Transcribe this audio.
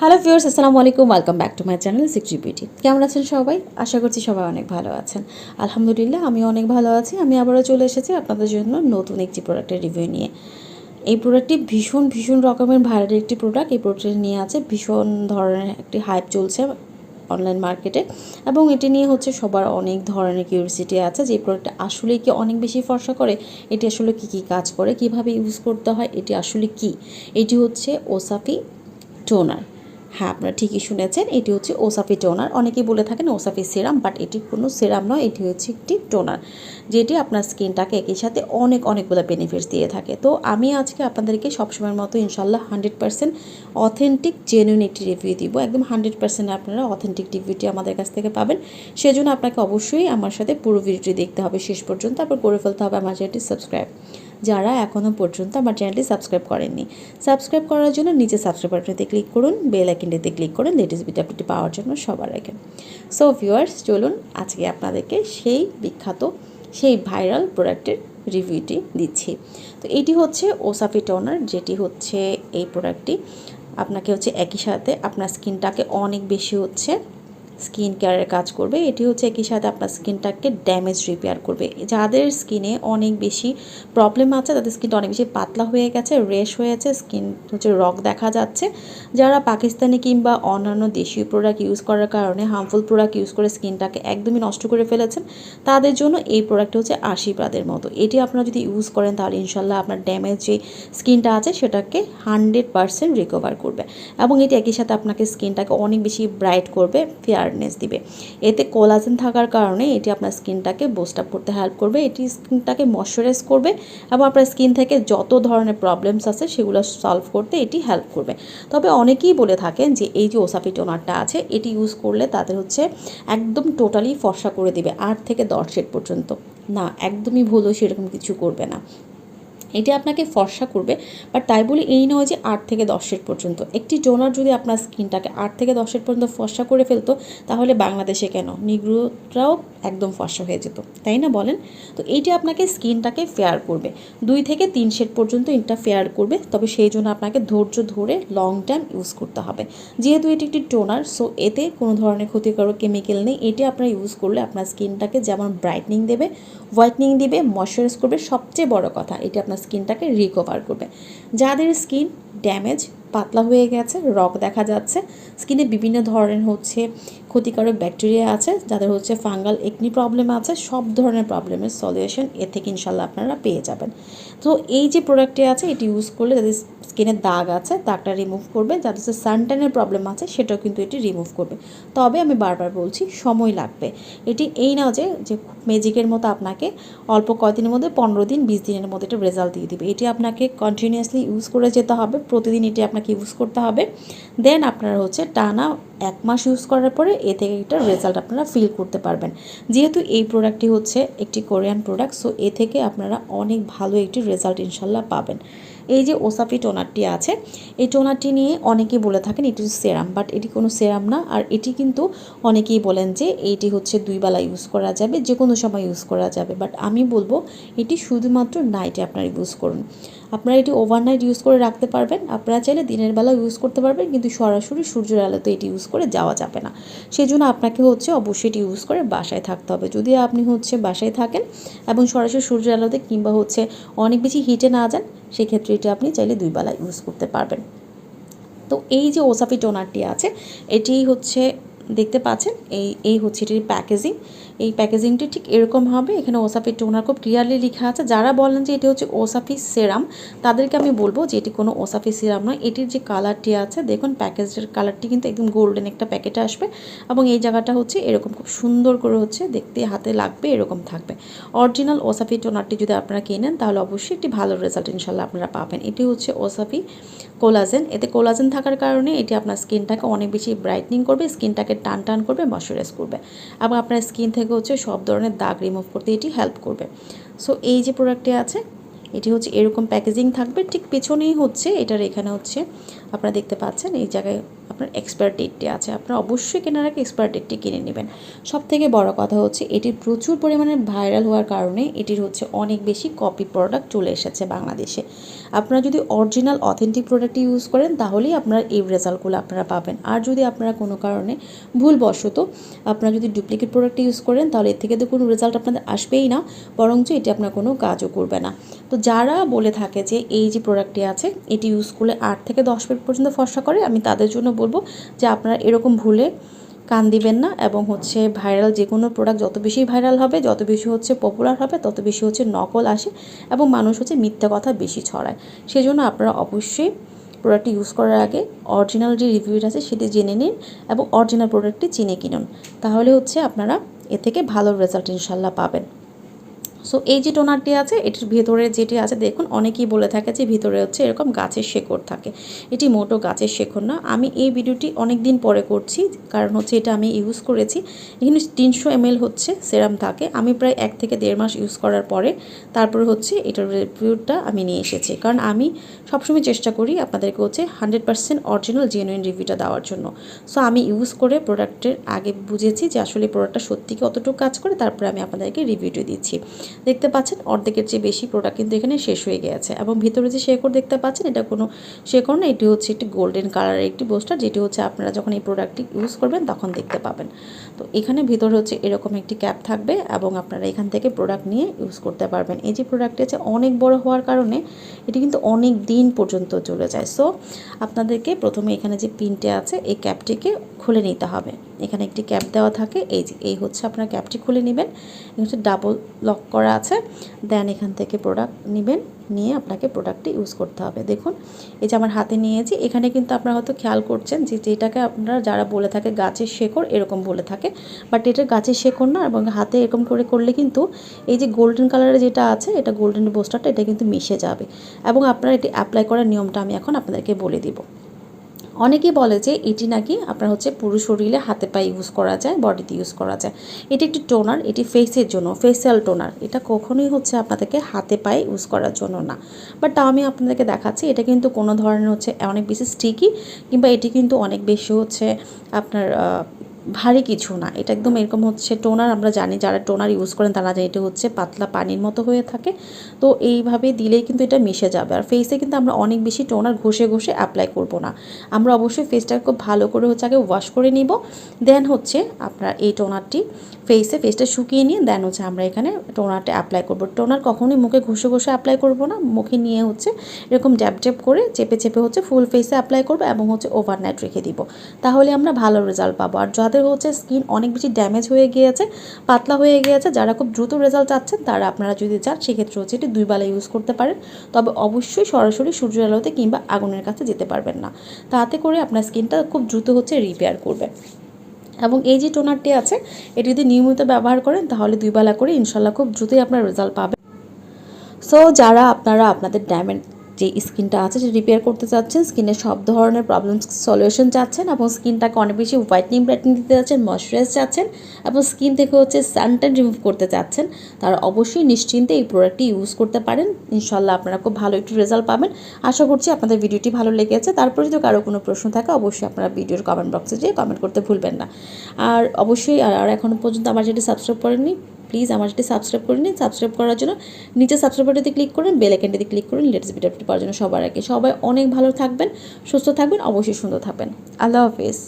Hello viewers, আসসালামু আলাইকুম। Welcome back to my channel sixty beauty কেমন আছেন সবাই? আশা করছি সবাই অনেক ভালো আছেন। আলহামদুলিল্লাহ আমি অনেক ভালো আছি। আমি আবারও চলে এসেছি আপনাদের জন্য নতুন একটি প্রোডাক্টের রিভিউ নিয়ে। এই প্রোডাক্টটি ভীষণ ভীষণ রকমের ভাইরাল একটি প্রোডাক্ট এই প্রোডাক্টটি নিয়ে আছে ভীষণ ধরনের একটি হাইপ চলছে অনলাইন মার্কেটে এবং এটি নিয়ে হচ্ছে সবার অনেক ধরনের কিউরিসিটি আছে যে প্রোডাক্টটা আসলে কি অনেক বেশি ফর্সা করে? এটি আসলে কি কি কাজ করে? কীভাবে ইউজ করতে হয়? এটি আসলে কি? এটি হচ্ছে ওসাফি টোনার হ্যাঁ আপনারা ঠিকই শুনেছেন, এটি হচ্ছে ওসাফি টোনার অনেকেই বলে থাকেন ওসাফি সিরাম বাট এটি কোনো সিরাম নয়, এটি হচ্ছে একটি টোনার যেটি আপনার স্কিনটাকে একই সাথে অনেক, অনেকগুলো বেনিফিটস দিয়ে থাকে। তো আমি আজকে আপনাদেরকে সবসময়ের মতো ইনশাল্লাহ হান্ড্রেড পার্সেন্ট অথেন্টিক জেনুইন একটি রিভিউ দিব। একদম হান্ড্রেড পার্সেন্ট আপনারা অথেন্টিক রিভিউটি আমাদের কাছ থেকে পাবেন। সেজন্য আপনাকে অবশ্যই আমার সাথে পুরো ভিডিওটি দেখতে হবে শেষ পর্যন্ত, তারপর করে ফেলতে হবে আমার চ্যানেলটি সাবস্ক্রাইব যারা এখনও পর্যন্ত আমার চ্যানেলটি সাবস্ক্রাইব করেননি। সাবস্ক্রাইব করার জন্য নিচে সাবস্ক্রাইব বাটনটিতে ক্লিক করুন বেল আইকনটিতে ক্লিক করুন লেটেস্ট ভিডিও আপডেটটি পাওয়ার জন্য সবার আগে। সো ভিউয়ার্স চলুন আজকে আপনাদেরকে সেই বিখ্যাত, সেই ভাইরাল প্রোডাক্টের রিভিউটি দিচ্ছি। তো এটি হচ্ছে ওসাফি টোনার যেটি হচ্ছে এই প্রোডাক্টটি আপনাকে হচ্ছে একই সাথে আপনার স্কিনটাকে অনেক বেশি হচ্ছে। স্কিন কেয়ারের কাজ করবে, এটি হচ্ছে একই সাথে আপনার স্কিনটাকে ড্যামেজ, রিপেয়ার করবে। যাদের স্কিনে অনেক বেশি প্রবলেম আছে, তাদের স্কিনটা অনেক বেশি পাতলা হয়ে গেছে, রেশ হয়েছে স্কিন হচ্ছে রক দেখা যাচ্ছে। যারা পাকিস্তানি কিংবা অন্যান্য দেশীয় প্রোডাক্ট ইউজ করার কারণে হার্মফুল প্রোডাক্ট ইউজ করে স্কিনটাকে একদমই নষ্ট করে ফেলেছেন, তাদের জন্য এই প্রোডাক্ট হচ্ছে আশীর্বাদের মতো। এটি আপনারা যদি ইউজ করেন, তাহলে ইনশাল্লাহ আপনার ড্যামেজ যে স্কিনটা আছে, সেটাকে হান্ড্রেড পারসেন্ট রিকভার করবে। এবং এটি একই সাথে আপনাকে স্কিনটাকে অনেক বেশি ব্রাইট করবে ফেয়ারনেস দিবে। এতে কোলাজেন থাকার কারণে এটি আপনার স্কিনটাকে বুস্ট আপ করতে হেল্প করবে। এটি স্কিনটাকে ময়শ্চারাইজ করবে এবং আপনার স্কিন থেকে যত ধরনের প্রবলেমস আছে সেগুলো সলভ করতে এটি হেল্প করবে। তবে অনেকেই বলে থাকেন যে এই যে ওসাফি টোনারটা আছে, এটি ইউজ করলে তাদের হচ্ছে একদম টোটালি ফর্সা করে দিবে, আট থেকে দশ শেড পর্যন্ত। না, একদমই ভুলও সেরকম কিছু করবে না। এটি আপনাকে ফর্সা করবে বাট তাই বলে এই নয় যে আট থেকে দশের পর্যন্ত। একটি টোনার যদি আপনার স্কিনটাকে আট থেকে দশের পর্যন্ত ফর্সা করে ফেলতো, তাহলে বাংলাদেশে কেন? নিগ্রোরাও একদম ফর্সা হয়ে যেত, তাই না বলেন? তো এইটি আপনাকে স্কিনটাকে ফেয়ার করবে। দুই থেকে তিন শেড পর্যন্ত এটা ফেয়ার করবে, তবে সেই জন্য আপনাকে ধৈর্য ধরে লং টাইম ইউজ করতে হবে। যেহেতু এটি একটি টোনার সো এতে কোনো ধরনের ক্ষতিকারক কেমিক্যাল নেই। এটি আপনারা ইউজ করলে আপনার স্কিনটাকে যেমন ব্রাইটনিং দেবে হোয়াইটনিং দিবে ময়শ্চারাইজ করবে, সবচেয়ে বড় কথা, এটি আপনার স্কিনটাকে রিকভার করবে। যাদের স্কিন ড্যামেজ পাতলা হয়ে গেছে রক দেখা যাচ্ছে, স্কিনে বিভিন্ন ধরনের হচ্ছে ক্ষতিকারক ব্যাকটেরিয়া আছে, যাদের হচ্ছে ফাঙ্গাল একনি প্রবলেম আছে, সব ধরনের প্রবলেমের সলিউশন এ থেকে ইনশাল্লাহ আপনারা পেয়ে যাবেন। তো এই যে প্রোডাক্টটি আছে, এটি ইউজ করলে যাদের স্কিনের দাগ আছে, দাগটা রিমুভ করবে যাদের হচ্ছে সানট্যানের প্রবলেম আছে, সেটাও কিন্তু এটি রিমুভ করবে। তবে আমি বারবার বলছি, সময় লাগবে। এটি এই না যে যে ম্যাজিকের মতো আপনাকে অল্প কয়দিনের মধ্যে পনেরো দিন, বিশ দিনের মধ্যে এটা রেজাল্ট দিয়ে দিবে। এটি আপনাকে কন্টিনিউয়াসলি ইউজ করে যেতে হবে, প্রতিদিন এটি আপনাকে ইউজ করতে হবে। দেন আপনারা হচ্ছে টানা এক মাস ইউজ করার পরে এ থেকে একটা রেজাল্ট আপনারা ফিল করতে পারবেন। যেহেতু এই প্রোডাক্টটি হচ্ছে একটি কোরিয়ান প্রোডাক্ট সো এ থেকে আপনারা অনেক ভালো একটি রেজাল্ট ইনশাল্লাহ পাবেন। এই যে ওসাফি টোনারটি আছে, এই টোনারটি নিয়ে অনেকেই বলে থাকেন এটি সেরাম, বাট এটি কোনো সেরাম না। আর এটি কিন্তু অনেকেই বলেন যে এইটি হচ্ছে দুই বেলা ইউজ করা যাবে যে কোনো সময় ইউজ করা যাবে। বাট আমি বলব এটি শুধুমাত্র নাইটে আপনার ইউজ করুন। আপনারা এটি ওভারনাইট ইউজ করে রাখতে পারবেন। আপনারা চাইলে দিনের বেলা ইউজ করতে পারবেন, কিন্তু সরাসরি সূর্যের আলোতে এটি ইউজ করে যাওয়া যাবে না। সেই জন্য আপনাকে হচ্ছে অবশ্যই এটি ইউজ করে বাসায় থাকতে হবে। যদি আপনি হচ্ছে বাসায় থাকেন এবং সরাসরি সূর্যের আলোতে কিংবা হচ্ছে অনেক বেশি হিটে না যান, সেক্ষেত্রে এটি আপনি চাইলে দুই বেলা ইউজ করতে পারবেন। তো এই যে ওসাফি টোনারটি আছে এটি হচ্ছে, দেখতে পাচ্ছেন, এই এই হচ্ছে এটির প্যাকেজিং এই প্যাকেজিংটি ঠিক এরকম হবে। এখানে ওসাফি টোনার খুব ক্লিয়ারলি লেখা আছে। যারা বলেন যে এটি হচ্ছে ওসাফি সেরাম তাদেরকে আমি বলব যে এটি কোনো ওসাফি সিরাম নয়। এটির যে কালারটি আছে, দেখুন প্যাকেজের কালারটি কিন্তু একদম গোল্ডেন একটা প্যাকেটে আসবে এবং এই জায়গাটা হচ্ছে এরকম খুব সুন্দর করে হচ্ছে দেখতে, হাতে লাগবে, এরকম থাকবে। অরিজিনাল ওসাফি টোনারটি যদি আপনারা কেনেন তাহলে অবশ্যই একটি ভালো রেজাল্ট ইনশাল্লাহ আপনারা পাবেন। এটি হচ্ছে ওসাফি কোলাজেন এতে কোলাজেন থাকার কারণে এটি আপনার স্কিনটাকে অনেক বেশি ব্রাইটনিং করবে স্কিনটাকে টান টান করবে ময়শ্চারাইজ করবে এবং আপনার স্কিন থেকে হচ্ছে সব ধরনের দাগ রিমুভ করতে এটি হেল্প করবে। সো এই যে প্রোডাক্টটি আছে, এটি হচ্ছে এরকম প্যাকেজিং থাকবে। ঠিক পেছনেই হচ্ছে, এটার এখানে হচ্ছে আপনারা দেখতে পাচ্ছেন, এই জায়গায় আপনার এক্সপায়ার ডেটটি আছে। আপনারা অবশ্যই কেনার আগে এক্সপায়ার ডেটটি কিনে নেবেন। সব থেকে বড় কথা হচ্ছে, এটির প্রচুর পরিমাণে ভাইরাল হওয়ার কারণে এটির হচ্ছে অনেক বেশি কপি প্রোডাক্ট চলে এসেছে বাংলাদেশে। আপনারা যদি অরিজিনাল অথেন্টিক প্রোডাক্ট ইউজ করেন, তাহলেই আপনারা এই রেজাল্টগুলো আপনারা পাবেন। আর যদি আপনারা কোনো কারণে ভুলবশত আপনারা যদি ডুপ্লিকেট প্রোডাক্ট ইউজ করেন, তাহলে এর থেকে তো কোনো রেজাল্ট আপনাদের আসবেই না, বরঞ্চ এটি আপনার কোনো কাজও করবে না। তো যারা বলে থাকে যে এই যে প্রোডাক্টটি আছে, এটি ইউজ করলে আট থেকে দশ মিনিট পর্যন্ত ফর্সা করে, আমি তাদের জন্য বলব যে আপনারা এরকম ভুলে কান দিবেন না এবং হচ্ছে ভাইরাল যে কোনো প্রোডাক্ট যত বেশি ভাইরাল হবে, যত বেশি হচ্ছে পপুলার হবে, তত বেশি হচ্ছে নকল আসে এবং মানুষ হচ্ছে মিথ্যা কথা বেশি ছড়ায়। সেজন্য আপনারা অবশ্যই প্রোডাক্টটি ইউজ করার আগে অরিজিনাল যে রিভিউটা আছে সেটি জেনে নিন এবং অরিজিনাল প্রোডাক্টটি চিনে কিনুন। তাহলে হচ্ছে আপনারা এ থেকে ভালো রেজাল্ট ইনশাল্লাহ পাবেন। সো এই যে টোনারটি আছে, এটির ভেতরে যেটি আছে, দেখুন, অনেকেই বলে থাকে যে ভিতরে হচ্ছে এরকম গাছের শেকড় থাকে। এটি মোটো গাছের শেকড় না। আমি এই ভিডিওটি অনেক দিন পরে করছি, কারণ হচ্ছে এটা আমি ইউজ করেছি। এখানে তিনশো এমএল হচ্ছে সেরাম থাকে। আমি প্রায় এক থেকে দেড় মাস ইউজ করার পরে তারপরে হচ্ছে এটার রিভিউটা আমি নিয়ে এসেছি। কারণ আমি সবসময় চেষ্টা করি আপনাদেরকে হচ্ছে হান্ড্রেড পার্সেন্ট অরিজিনাল জেনুইন রিভিউটা দেওয়ার জন্য। সো আমি ইউজ করে প্রোডাক্টের আগে বুঝেছি যে আসলে প্রোডাক্টটা সত্যি কতটুকু কাজ করে, তারপরে আমি আপনাদেরকে রিভিউটি দিচ্ছি। দেখতে পাচ্ছেন, অর্ধেকের চেয়ে বেশি প্রোডাক্ট কিন্তু এখানে শেষ হয়ে গেছে। এবং ভিতরে যে শেকড় দেখতে পাচ্ছেন, এটা কোনো শেকড় না, এটি হচ্ছে একটি গোল্ডেন কালারের একটি পোস্টার যেটি হচ্ছে আপনারা যখন এই প্রোডাক্টটি ইউজ করবেন, তখন দেখতে পাবেন। তো এখানে ভিতরে হচ্ছে এরকম একটি ক্যাপ থাকবে এবং আপনারা এখান থেকে প্রোডাক্ট নিয়ে ইউজ করতে পারবেন। এই যে প্রোডাক্টটি আছে অনেক বড় হওয়ার কারণে, এটি কিন্তু অনেক দিন পর্যন্ত চলে যায়। সো আপনাদেরকে প্রথমে এখানে যে পিনটে আছে, এই ক্যাপটিকে খুলে নিতে হবে। এখানে একটি ক্যাপ দেওয়া থাকে। এই যে, এই হচ্ছে আপনার ক্যাপটি খুলে নেবেন। হচ্ছে ডাবল লক করা আছে। দেন এখান থেকে প্রোডাক্ট নেবেন। নিয়ে আপনাকে প্রোডাক্টটি ইউজ করতে হবে। দেখুন, এই যে আমার হাতে নিয়েছি, এখানে কিন্তু আপনারা হয়তো খেয়াল করছেন যে, যেটাকে আপনারা যারা বলে থাকে গাছের শেকড়, এরকম বলে থাকে। বাট এটা গাছের শেকড় না, এবং হাতে এরকম করে করলে কিন্তু এই যে গোল্ডেন কালারের যেটা আছে, এটা গোল্ডেন বোস্টারটা এটা কিন্তু মিশে যাবে। এবং আপনারা এটি অ্যাপ্লাই করার নিয়মটা আমি এখন আপনাদেরকে বলে দিব। অনেকেই বলে যে এটি নাকি আপনার হচ্ছে পুরো শরীরে হাতে পায়ে ইউজ করা যায় বডিতে ইউজ করা যায়। এটি একটি টোনার এটি ফেসের জন্য ফেসিয়াল টোনার এটা কখনোই হচ্ছে আপনাদেরকে হাতে পায়ে ইউজ করার জন্য না। বাট তাও আমি আপনাদেরকে দেখাচ্ছি, এটা কিন্তু কোনো ধরনের হচ্ছে অনেক বেশি স্টিকি কিংবা এটি কিন্তু অনেক বেশি হচ্ছে আপনার ভারী কিছু না। এটা একদম এরকম হচ্ছে টোনার, আমরা জানি যারা টোনার ইউজ করেন তারা জানি, এটা হচ্ছে পাতলা পানির মতো হয়ে থাকে। তো এইভাবে দিলেই কিন্তু এটা মিশে যাবে। আর ফেসে কিন্তু আমরা অনেক বেশি টোনার ঘষে ঘষে অ্যাপ্লাই করব না। আমরা অবশ্যই ফেসটাকে খুব ভালো করে হচ্ছে আগে ওয়াশ করে নিব। দেন হচ্ছে আপনার এই টোনারটি ফেসে ফেসটা শুকিয়ে নিয়ে দেন হচ্ছে আমরা এখানে টোনারটা অ্যাপ্লাই করব। টোনার কখনোই মুখে ঘষে ঘষে অ্যাপ্লাই করব না। মুখে নিয়ে হচ্ছে এরকম ড্যাপ ড্যাপ করে চেপে চেপে হচ্ছে ফুল ফেসে অ্যাপ্লাই করব এবং হচ্ছে ওভারনাইট রেখে দিব। তাহলে আমরা ভালো রেজাল্ট পাবো। আর যাদের হচ্ছে স্কিন অনেক বেশি ড্যামেজ হয়ে গিয়েছে, পাতলা হয়ে গিয়েছে। যারা খুব দ্রুত রেজাল্ট চাচ্ছেন, তারা আপনারা যদি চান, সেক্ষেত্রে হচ্ছে এটি দুই বেলা ইউজ করতে পারেন। তবে অবশ্যই সরাসরি সূর্যের আলোতে কিংবা আগুনের কাছে যেতে পারবেন না। তাতে করে আপনার স্কিনটা খুব দ্রুত হচ্ছে রিপেয়ার করবে। এবং এই যে টোনারটি আছে, এটি যদি নিয়মিত ব্যবহার করেন, তাহলে দুই বেলা করে ইনশাল্লাহ খুব দ্রুতই আপনার রেজাল্ট পাবেন। সো যারা আপনারা আপনাদের ড্যামেজ যে স্কিনটা আছে, সেটা রিপেয়ার করতে চাচ্ছেন স্কিনের সব ধরনের প্রবলেম সলিউশন চাচ্ছেন এবং স্কিনটাকে অনেক বেশি হোয়াইটনিং ব্রাইটনিং দিতে চাচ্ছেন ময়শ্চারাইজ চাচ্ছেন এবং স্কিন থেকে হচ্ছে সানটেন রিমুভ করতে চাচ্ছেন। তারা অবশ্যই নিশ্চিন্তে এই প্রোডাক্টটি ইউজ করতে পারেন। ইনশাল্লাহ আপনারা খুব ভালো একটু রেজাল্ট পাবেন। আশা করছি আপনাদের ভিডিওটি ভালো লেগেছে। তারপরে যদি কারও কোনো প্রশ্ন থাকে, অবশ্যই আপনারা ভিডিওর কমেন্ট বক্সে যেয়ে কমেন্ট করতে ভুলবেন না। আর অবশ্যই আর এখনও পর্যন্ত আমার যেটি সাবস্ক্রাইব করেননি প্লিজ আমার সাথে সাবস্ক্রাইব করে নিন। সাবস্ক্রাইব করার জন্য নিচে সাবস্ক্রাইব বাটনতে ক্লিক করুন বেল আইকনটিতে ক্লিক করুন লেটেস্ট ভিডিও পাওয়ার জন্য সবার আগে। সবাই অনেক ভালো থাকবেন, সুস্থ থাকবেন, অবশ্যই সুন্দর থাকবেন। আল্লাহ হাফিজ।